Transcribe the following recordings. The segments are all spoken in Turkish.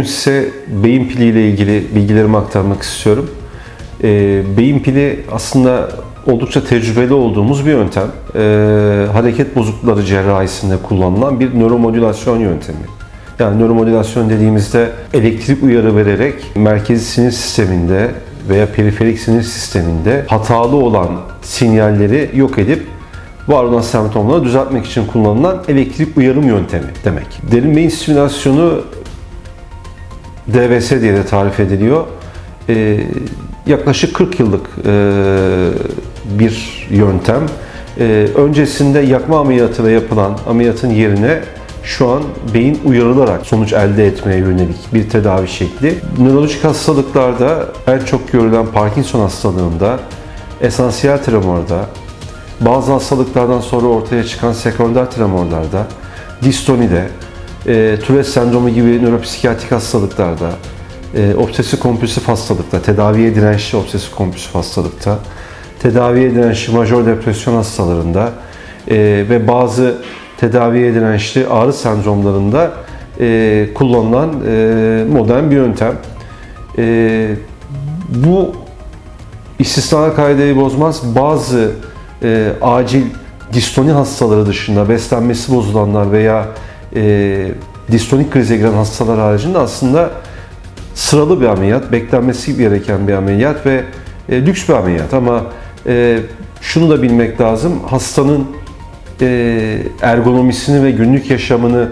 Bugün size beyin pili ile ilgili bilgilerimi aktarmak istiyorum. Ee, beyin pili aslında oldukça tecrübeli olduğumuz bir yöntem. Ee, hareket bozuklukları cerrahisinde kullanılan bir nöromodülasyon yöntemi. Yani nöromodülasyon dediğimizde elektrik uyarı vererek merkezi sinir sisteminde veya periferik sinir sisteminde hatalı olan sinyalleri yok edip var olan semptomları düzeltmek için kullanılan elektrik uyarım yöntemi demek. Derin beyin stimülasyonu DVS diye de tarif ediliyor. Ee, yaklaşık 40 yıllık e, bir yöntem. Ee, öncesinde yakma ameliyatı ve yapılan ameliyatın yerine şu an beyin uyarılarak sonuç elde etmeye yönelik bir tedavi şekli. Nörolojik hastalıklarda en çok görülen Parkinson hastalığında, esansiyel tremorda, bazı hastalıklardan sonra ortaya çıkan sekonder tremorlarda, distonide, e, Tourette sendromu gibi nöropsikiyatrik hastalıklarda, e, obsesif kompulsif hastalıkta, tedaviye dirençli obsesif kompulsif hastalıkta, tedaviye dirençli majör depresyon hastalarında e, ve bazı tedaviye dirençli ağrı sendromlarında e, kullanılan e, modern bir yöntem. E, bu istisnalar kaideyi bozmaz. Bazı e, acil distoni hastaları dışında beslenmesi bozulanlar veya e, distonik krize giren hastalar haricinde aslında sıralı bir ameliyat, beklenmesi gereken bir ameliyat ve e, lüks bir ameliyat ama e, şunu da bilmek lazım, hastanın e, ergonomisini ve günlük yaşamını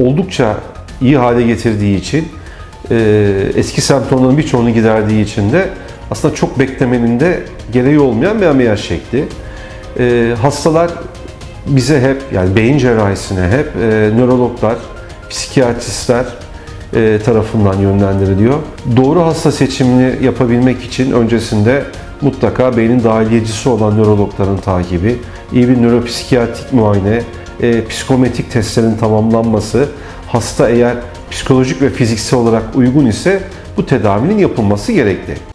oldukça iyi hale getirdiği için, e, eski semptomların birçoğunu giderdiği için de aslında çok beklemenin de gereği olmayan bir ameliyat şekli. E, hastalar bize hep yani beyin cerrahisine hep e, nörologlar, psikiyatristler e, tarafından yönlendiriliyor. Doğru hasta seçimini yapabilmek için öncesinde mutlaka beynin dahiliyecisi olan nörologların takibi, iyi bir nöropsikiyatrik muayene, e, psikometrik testlerin tamamlanması, hasta eğer psikolojik ve fiziksel olarak uygun ise bu tedavinin yapılması gerekli.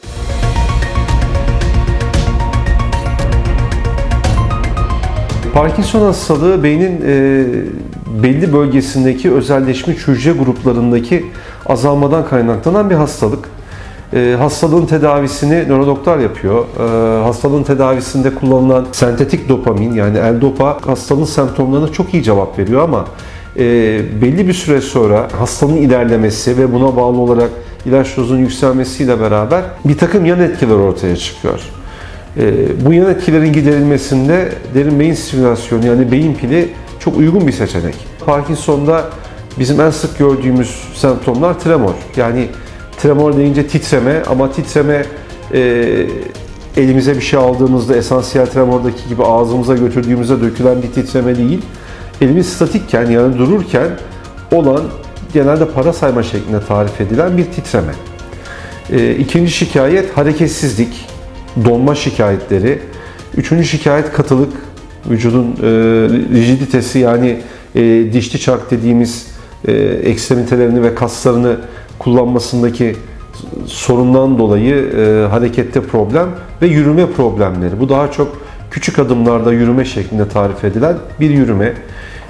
Parkinson hastalığı beynin e, belli bölgesindeki özelleşmiş hücre gruplarındaki azalmadan kaynaklanan bir hastalık. E, hastalığın tedavisini nörologlar yapıyor. E, hastalığın tedavisinde kullanılan sentetik dopamin yani L-Dopa hastalığın semptomlarına çok iyi cevap veriyor ama e, belli bir süre sonra hastanın ilerlemesi ve buna bağlı olarak ilaç dozunun yükselmesiyle beraber bir takım yan etkiler ortaya çıkıyor. E, bu yan etkilerin giderilmesinde derin beyin stimülasyonu yani beyin pili çok uygun bir seçenek. Parkinson'da bizim en sık gördüğümüz semptomlar tremor. Yani tremor deyince titreme ama titreme e, elimize bir şey aldığımızda esansiyel tremordaki gibi ağzımıza götürdüğümüzde dökülen bir titreme değil. Elimiz statikken yani dururken olan genelde para sayma şeklinde tarif edilen bir titreme. E, ikinci şikayet hareketsizlik, donma şikayetleri. Üçüncü şikayet katılık, vücudun e, rigiditesi yani e, dişli çark dediğimiz e, ekstremitelerini ve kaslarını kullanmasındaki sorundan dolayı e, harekette problem ve yürüme problemleri. Bu daha çok küçük adımlarda yürüme şeklinde tarif edilen bir yürüme.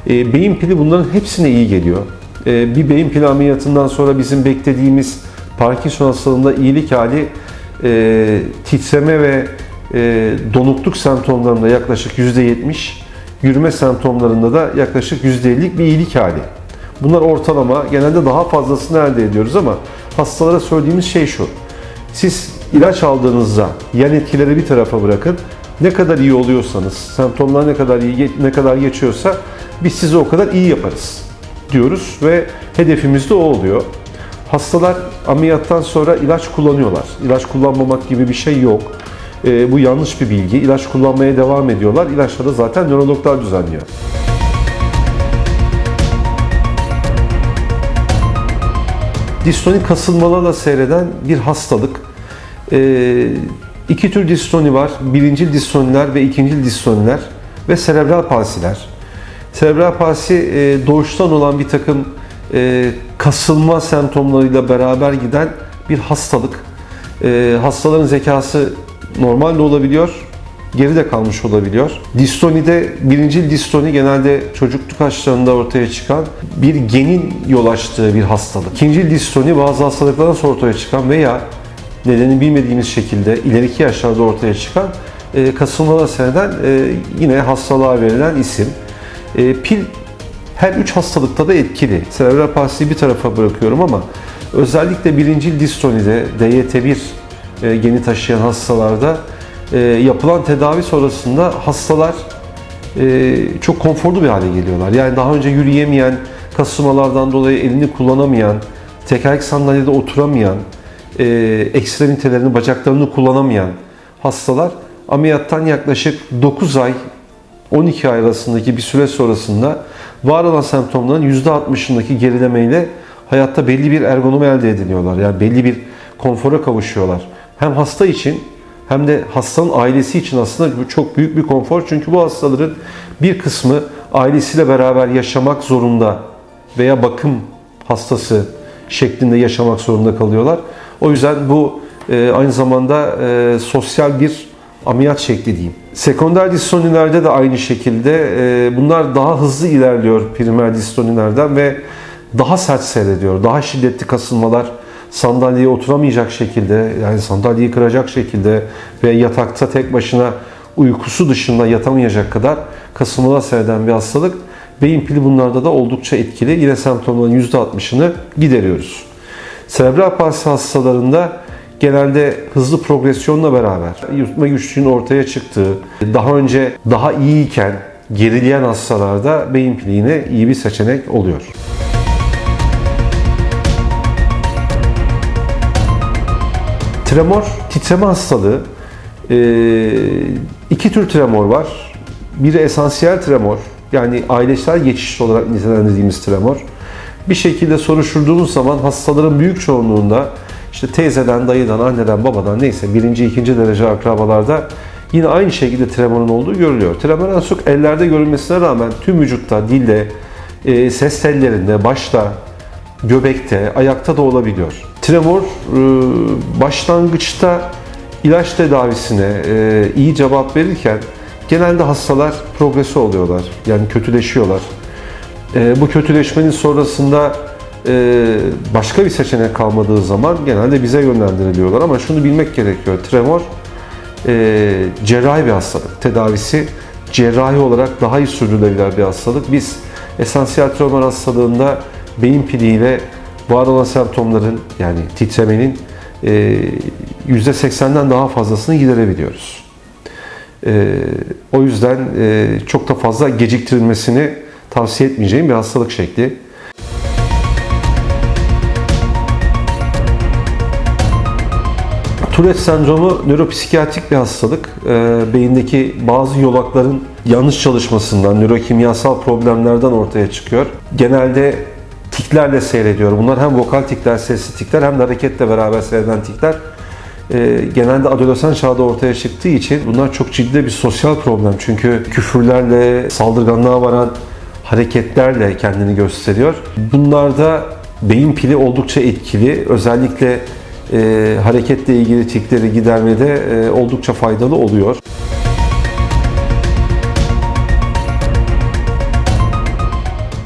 E, beyin pili bunların hepsine iyi geliyor. E, bir beyin pili ameliyatından sonra bizim beklediğimiz Parkinson hastalığında iyilik hali e, titreme ve e, donukluk semptomlarında yaklaşık %70, yürüme semptomlarında da yaklaşık %50'lik bir iyilik hali. Bunlar ortalama, genelde daha fazlasını elde ediyoruz ama hastalara söylediğimiz şey şu. Siz ilaç aldığınızda yan etkileri bir tarafa bırakın. Ne kadar iyi oluyorsanız, semptomlar ne kadar iyi ne kadar geçiyorsa biz sizi o kadar iyi yaparız diyoruz ve hedefimiz de o oluyor. Hastalar ameliyattan sonra ilaç kullanıyorlar. İlaç kullanmamak gibi bir şey yok. E, bu yanlış bir bilgi. İlaç kullanmaya devam ediyorlar. İlaçları zaten nörologlar düzenliyor. Distoni kasılmalarla seyreden bir hastalık. E, iki tür distoni var. Birincil distoniler ve ikincil distoniler ve serebral palsiler. Serebral palsi e, doğuştan olan bir takım e, kasılma semptomlarıyla beraber giden bir hastalık. E, hastaların zekası normal de olabiliyor geride kalmış olabiliyor. Distonide birinci distoni genelde çocukluk yaşlarında ortaya çıkan bir genin yol açtığı bir hastalık. İkinci distoni bazı hastalıklardan sonra ortaya çıkan veya nedeni bilmediğimiz şekilde ileriki yaşlarda ortaya çıkan e, kasılmalar seyreden e, yine hastalığa verilen isim. Pil her üç hastalıkta da etkili. Serebral palsiyi bir tarafa bırakıyorum ama özellikle birinci distonide DYT1 e, geni taşıyan hastalarda e, yapılan tedavi sonrasında hastalar e, çok konforlu bir hale geliyorlar. Yani daha önce yürüyemeyen, kasılmalardan dolayı elini kullanamayan, tekerlek sandalyede oturamayan, e, ekstremitelerini, bacaklarını kullanamayan hastalar ameliyattan yaklaşık 9 ay 12 ay arasındaki bir süre sonrasında var olan semptomların %60'ındaki gerilemeyle hayatta belli bir ergonomi elde ediliyorlar. Yani belli bir konfora kavuşuyorlar. Hem hasta için hem de hastanın ailesi için aslında çok büyük bir konfor. Çünkü bu hastaların bir kısmı ailesiyle beraber yaşamak zorunda veya bakım hastası şeklinde yaşamak zorunda kalıyorlar. O yüzden bu e, aynı zamanda e, sosyal bir ameliyat şekli diyeyim. Sekonder distonilerde de aynı şekilde e, bunlar daha hızlı ilerliyor primer distonilerden ve daha sert seyrediyor. Daha şiddetli kasılmalar sandalyeye oturamayacak şekilde yani sandalyeyi kıracak şekilde ve yatakta tek başına uykusu dışında yatamayacak kadar kasılmalar seyreden bir hastalık. Beyin pili bunlarda da oldukça etkili. Yine semptomların %60'ını gideriyoruz. Serebral palsi hastalarında genelde hızlı progresyonla beraber yutma güçlüğünün ortaya çıktığı, daha önce daha iyiyken gerileyen hastalarda beyin pili yine iyi bir seçenek oluyor. Tremor, titreme hastalığı. Ee, iki tür tremor var. Biri esansiyel tremor, yani ailesel geçişli olarak nitelendirdiğimiz tremor. Bir şekilde soruşturduğumuz zaman hastaların büyük çoğunluğunda işte teyzeden, dayıdan, anneden, babadan neyse birinci, ikinci derece akrabalarda yine aynı şekilde tremorun olduğu görülüyor. Tremor en çok ellerde görülmesine rağmen tüm vücutta, dilde, e, ses tellerinde, başta, göbekte, ayakta da olabiliyor. Tremor e, başlangıçta ilaç tedavisine e, iyi cevap verirken genelde hastalar progresi oluyorlar. Yani kötüleşiyorlar. E, bu kötüleşmenin sonrasında başka bir seçenek kalmadığı zaman genelde bize yönlendiriliyorlar. Ama şunu bilmek gerekiyor. Tremor e, cerrahi bir hastalık. Tedavisi cerrahi olarak daha iyi sürdürülebilir bir hastalık. Biz esansiyel tremor hastalığında beyin piliyle var olan semptomların yani titremenin e, %80'den daha fazlasını giderebiliyoruz. E, o yüzden e, çok da fazla geciktirilmesini tavsiye etmeyeceğim bir hastalık şekli. Tourette sendromu nöropsikiyatrik bir hastalık. E, beyindeki bazı yolakların yanlış çalışmasından, nörokimyasal problemlerden ortaya çıkıyor. Genelde tiklerle seyrediyor. Bunlar hem vokal tikler, sesli tikler hem de hareketle beraber seyreden tikler. E, genelde adolesan çağda ortaya çıktığı için bunlar çok ciddi bir sosyal problem. Çünkü küfürlerle, saldırganlığa varan hareketlerle kendini gösteriyor. Bunlarda beyin pili oldukça etkili. Özellikle e, hareketle ilgili tikleri gidermede e, oldukça faydalı oluyor.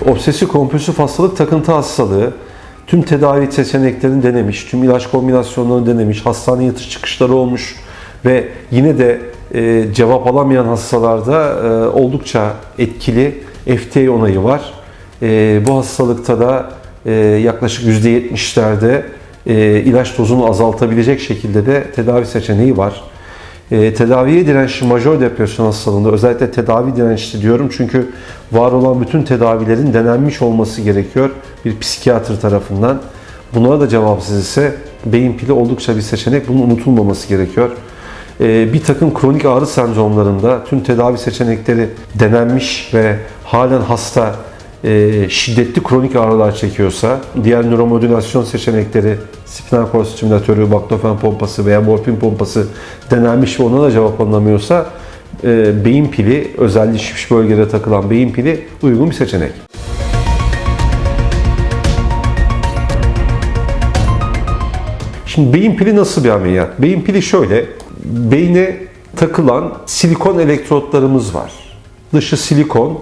Obsesif kompulsif hastalık takıntı hastalığı. Tüm tedavi seçeneklerini denemiş, tüm ilaç kombinasyonlarını denemiş, hastane yatış çıkışları olmuş ve yine de e, cevap alamayan hastalarda e, oldukça etkili FDA onayı var. E, bu hastalıkta da e, yaklaşık %70'lerde e, ilaç dozunu azaltabilecek şekilde de tedavi seçeneği var. E, tedaviye dirençli majör depresyon hastalığında özellikle tedavi dirençli diyorum çünkü var olan bütün tedavilerin denenmiş olması gerekiyor bir psikiyatr tarafından. Bunlara da cevapsız ise beyin pili oldukça bir seçenek. Bunun unutulmaması gerekiyor. E, bir takım kronik ağrı sendromlarında tüm tedavi seçenekleri denenmiş ve halen hasta e, şiddetli kronik ağrılar çekiyorsa, diğer nöromodülasyon seçenekleri, spinal kol stimülatörü, baklofen pompası veya morfin pompası denenmiş ve ona da cevap alınamıyorsa, e, beyin pili, özelleşmiş bölgede takılan beyin pili uygun bir seçenek. Şimdi beyin pili nasıl bir ameliyat? Beyin pili şöyle, beyne takılan silikon elektrotlarımız var. Dışı silikon,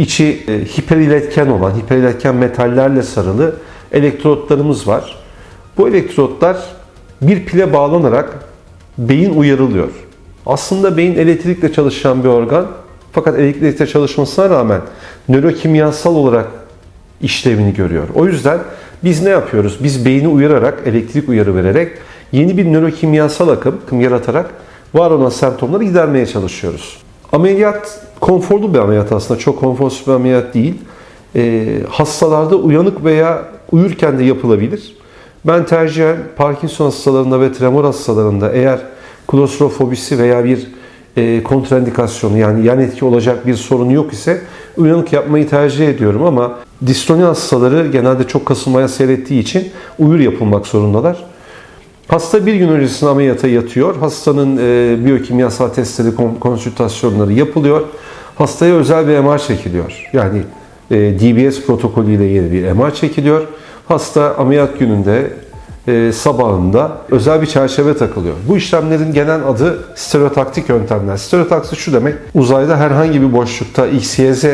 içi e, hiperiletken olan, hiperiletken metallerle sarılı elektrotlarımız var. Bu elektrotlar bir pile bağlanarak beyin uyarılıyor. Aslında beyin elektrikle çalışan bir organ. Fakat elektrikle çalışmasına rağmen nörokimyasal olarak işlevini görüyor. O yüzden biz ne yapıyoruz? Biz beyni uyararak, elektrik uyarı vererek yeni bir nörokimyasal akım yaratarak var olan semptomları gidermeye çalışıyoruz. Ameliyat konforlu bir ameliyat aslında. Çok konforsuz bir ameliyat değil. Ee, hastalarda uyanık veya uyurken de yapılabilir. Ben tercihen Parkinson hastalarında ve tremor hastalarında eğer klostrofobisi veya bir e, kontraindikasyonu yani yan etki olacak bir sorun yok ise uyanık yapmayı tercih ediyorum ama distoni hastaları genelde çok kasılmaya seyrettiği için uyur yapılmak zorundalar. Hasta bir gün öncesinde ameliyata yatıyor. Hastanın e, biyokimyasal testleri, kon- konsültasyonları yapılıyor. Hastaya özel bir MR çekiliyor. Yani e, DBS protokolüyle yeni bir MR çekiliyor. Hasta ameliyat gününde e, sabahında özel bir çerçeve takılıyor. Bu işlemlerin genel adı stereotaktik yöntemler. Stereotaktik şu demek, uzayda herhangi bir boşlukta X, Y, Z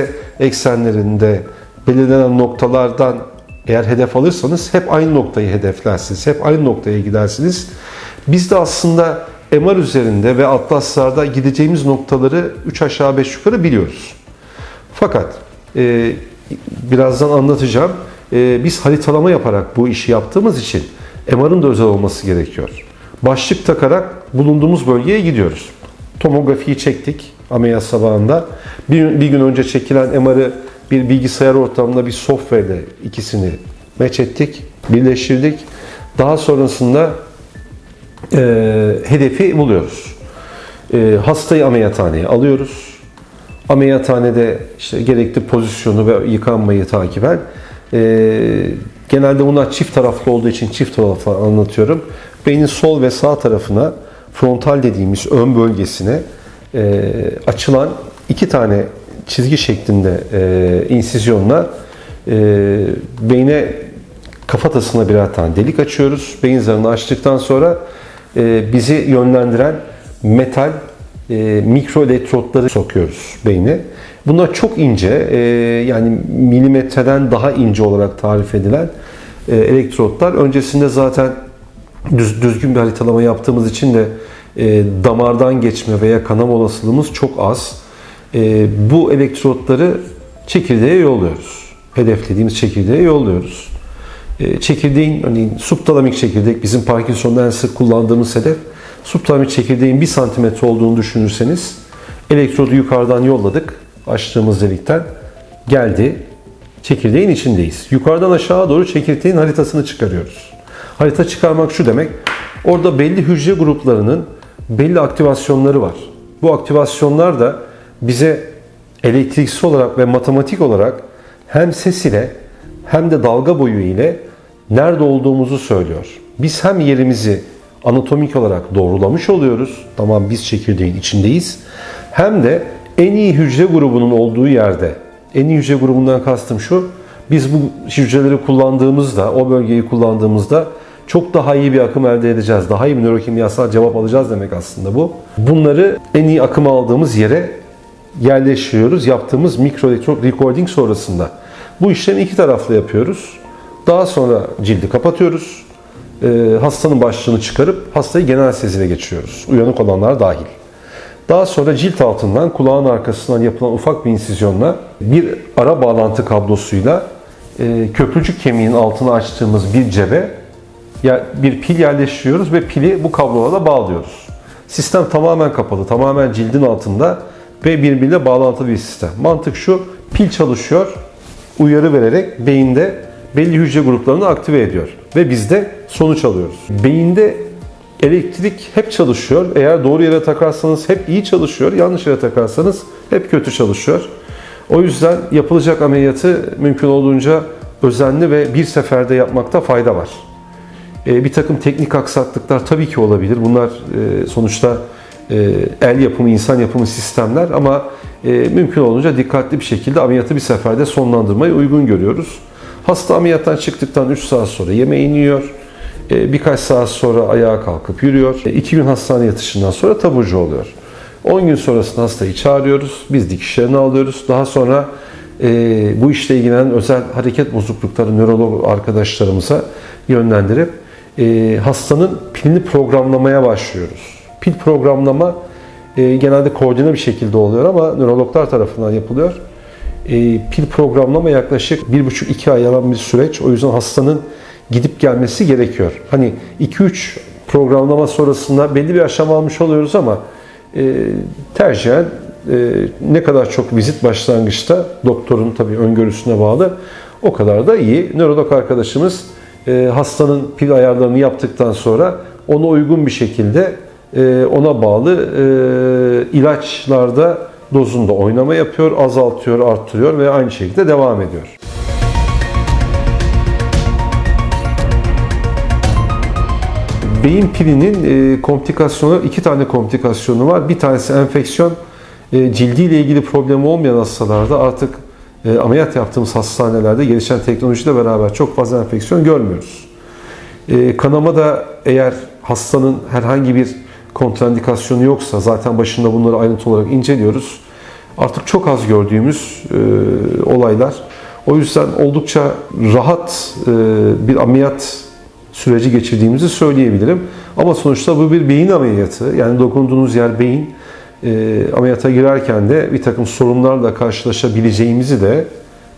eksenlerinde belirlenen noktalardan eğer hedef alırsanız hep aynı noktayı hedeflersiniz. Hep aynı noktaya gidersiniz. Biz de aslında MR üzerinde ve atlaslarda gideceğimiz noktaları 3 aşağı 5 yukarı biliyoruz. Fakat e, birazdan anlatacağım. E, biz haritalama yaparak bu işi yaptığımız için MR'ın da özel olması gerekiyor. Başlık takarak bulunduğumuz bölgeye gidiyoruz. Tomografiyi çektik ameliyat sabahında. Bir, bir gün önce çekilen MR'ı bir bilgisayar ortamında bir software'le ikisini match ettik, birleştirdik. Daha sonrasında e, hedefi buluyoruz. E, hastayı ameliyathaneye alıyoruz. Ameliyathanede işte gerekli pozisyonu ve yıkanmayı takiben e, genelde bunlar çift taraflı olduğu için çift taraflı anlatıyorum. Beynin sol ve sağ tarafına frontal dediğimiz ön bölgesine e, açılan iki tane çizgi şeklinde e, insizyonla e, beyne kafatasına birer tane delik açıyoruz. Beyin zarını açtıktan sonra e, bizi yönlendiren metal e, mikro elektrotları sokuyoruz beyne. Bunlar çok ince, e, yani milimetreden daha ince olarak tarif edilen e, elektrotlar. Öncesinde zaten düz, düzgün bir haritalama yaptığımız için de e, damardan geçme veya kanama olasılığımız çok az. E, bu elektrotları çekirdeğe yolluyoruz. Hedeflediğimiz çekirdeğe yolluyoruz. E, çekirdeğin, örneğin subtalamik çekirdek, bizim Parkinson'da en sık kullandığımız hedef, subtalamik çekirdeğin 1 santimetre olduğunu düşünürseniz, elektrodu yukarıdan yolladık, açtığımız delikten, geldi, çekirdeğin içindeyiz. Yukarıdan aşağı doğru çekirdeğin haritasını çıkarıyoruz. Harita çıkarmak şu demek, orada belli hücre gruplarının belli aktivasyonları var. Bu aktivasyonlar da bize elektriksel olarak ve matematik olarak hem ses ile hem de dalga boyu ile nerede olduğumuzu söylüyor. Biz hem yerimizi anatomik olarak doğrulamış oluyoruz. Tamam biz çekirdeğin içindeyiz. Hem de en iyi hücre grubunun olduğu yerde, en iyi hücre grubundan kastım şu, biz bu hücreleri kullandığımızda, o bölgeyi kullandığımızda çok daha iyi bir akım elde edeceğiz. Daha iyi bir nörokimyasal cevap alacağız demek aslında bu. Bunları en iyi akım aldığımız yere yerleştiriyoruz yaptığımız mikroelektron recording sonrasında. Bu işlemi iki taraflı yapıyoruz. Daha sonra cildi kapatıyoruz. Ee, hastanın başlığını çıkarıp hastayı genel anesteziyle geçiriyoruz. Uyanık olanlar dahil. Daha sonra cilt altından kulağın arkasından yapılan ufak bir insizyonla bir ara bağlantı kablosuyla e, köprücük kemiğin altına açtığımız bir cebe bir pil yerleştiriyoruz ve pili bu kablolarla bağlıyoruz. Sistem tamamen kapalı, tamamen cildin altında ve birbiriyle bağlantılı bir sistem. Mantık şu, pil çalışıyor, uyarı vererek beyinde belli hücre gruplarını aktive ediyor ve biz de sonuç alıyoruz. Beyinde elektrik hep çalışıyor. Eğer doğru yere takarsanız hep iyi çalışıyor, yanlış yere takarsanız hep kötü çalışıyor. O yüzden yapılacak ameliyatı mümkün olduğunca özenli ve bir seferde yapmakta fayda var. E, bir takım teknik aksaklıklar tabii ki olabilir. Bunlar e, sonuçta el yapımı, insan yapımı sistemler ama e, mümkün olunca dikkatli bir şekilde ameliyatı bir seferde sonlandırmayı uygun görüyoruz. Hasta ameliyattan çıktıktan 3 saat sonra yemeğini yiyor. E, birkaç saat sonra ayağa kalkıp yürüyor. 2 gün hastane yatışından sonra taburcu oluyor. 10 gün sonrasında hastayı çağırıyoruz. Biz dikişlerini alıyoruz. Daha sonra e, bu işle ilgilenen özel hareket bozuklukları nörolog arkadaşlarımıza yönlendirip e, hastanın pilini programlamaya başlıyoruz. Pil programlama e, genelde koordine bir şekilde oluyor ama nörologlar tarafından yapılıyor. E, pil programlama yaklaşık 1,5-2 ay alan bir süreç. O yüzden hastanın gidip gelmesi gerekiyor. Hani 2-3 programlama sonrasında belli bir aşama almış oluyoruz ama e, tercihen e, ne kadar çok vizit başlangıçta doktorun tabii öngörüsüne bağlı o kadar da iyi. Nörolog arkadaşımız e, hastanın pil ayarlarını yaptıktan sonra ona uygun bir şekilde ona bağlı e, ilaçlarda dozunda oynama yapıyor, azaltıyor, arttırıyor ve aynı şekilde devam ediyor. Beyin pilinin e, komplikasyonu, iki tane komplikasyonu var. Bir tanesi enfeksiyon, e, cildiyle ilgili problemi olmayan hastalarda artık ameliyat yaptığımız hastanelerde gelişen teknolojiyle beraber çok fazla enfeksiyon görmüyoruz. Kanama da eğer hastanın herhangi bir kontraindikasyonu yoksa zaten başında bunları ayrıntı olarak inceliyoruz. Artık çok az gördüğümüz e, olaylar. O yüzden oldukça rahat e, bir ameliyat süreci geçirdiğimizi söyleyebilirim. Ama sonuçta bu bir beyin ameliyatı. Yani dokunduğunuz yer beyin. E, ameliyata girerken de bir takım sorunlarla karşılaşabileceğimizi de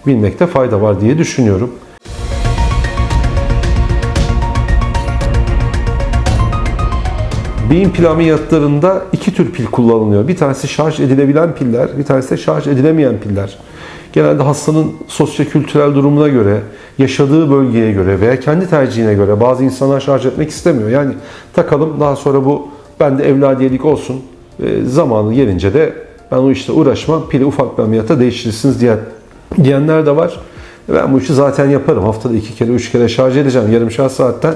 bilmekte fayda var diye düşünüyorum. Beyin pil ameliyatlarında iki tür pil kullanılıyor. Bir tanesi şarj edilebilen piller, bir tanesi de şarj edilemeyen piller. Genelde hastanın sosyo-kültürel durumuna göre, yaşadığı bölgeye göre veya kendi tercihine göre bazı insanlar şarj etmek istemiyor. Yani takalım daha sonra bu bende evladiyelik olsun. E, zamanı gelince de ben o işte uğraşmam. Pili ufak bir ameliyata değiştirirsiniz diyen, diyenler de var. Ben bu işi zaten yaparım. Haftada iki kere, üç kere şarj edeceğim yarım saatten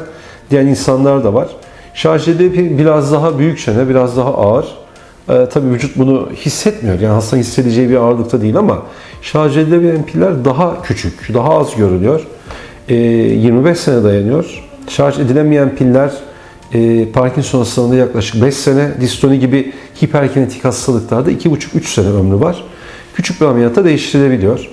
diyen insanlar da var. Şarj edildiği biraz daha büyük çene, biraz daha ağır. Ee, tabii vücut bunu hissetmiyor. Yani hasta hissedeceği bir ağırlıkta değil ama şarj edilebilen piller daha küçük, daha az görülüyor. Ee, 25 sene dayanıyor. Şarj edilemeyen piller e, Parkinson hastalığında yaklaşık 5 sene, distoni gibi hiperkinetik hastalıklarda 2,5-3 sene ömrü var. Küçük bir ameliyata değiştirilebiliyor.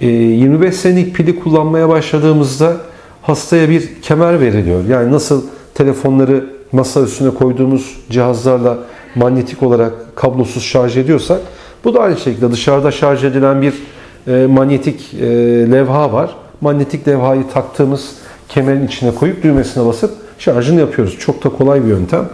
Ee, 25 senelik pili kullanmaya başladığımızda hastaya bir kemer veriliyor. Yani nasıl telefonları masa üstüne koyduğumuz cihazlarla manyetik olarak kablosuz şarj ediyorsak bu da aynı şekilde dışarıda şarj edilen bir e, manyetik e, levha var. Manyetik levhayı taktığımız kemerin içine koyup düğmesine basıp şarjını yapıyoruz. Çok da kolay bir yöntem.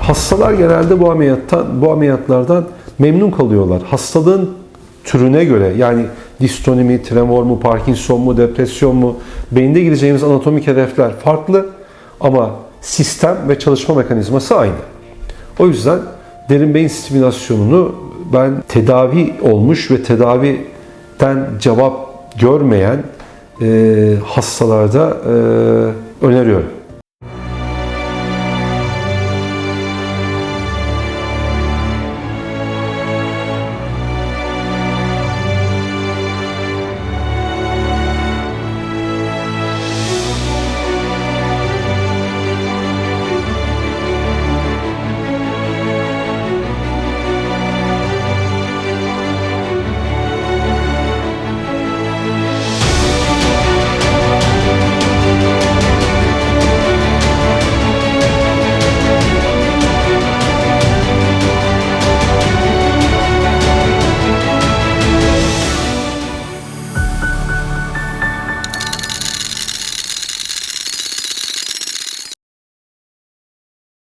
Hastalar genelde bu ameliyattan, bu ameliyatlardan memnun kalıyorlar. Hastalığın türüne göre yani distoni mi, tremor mu, Parkinson mu, depresyon mu, beyinde gireceğimiz anatomik hedefler farklı ama sistem ve çalışma mekanizması aynı. O yüzden derin beyin stimülasyonunu ben tedavi olmuş ve tedaviden cevap görmeyen e, hastalarda e, öneriyorum.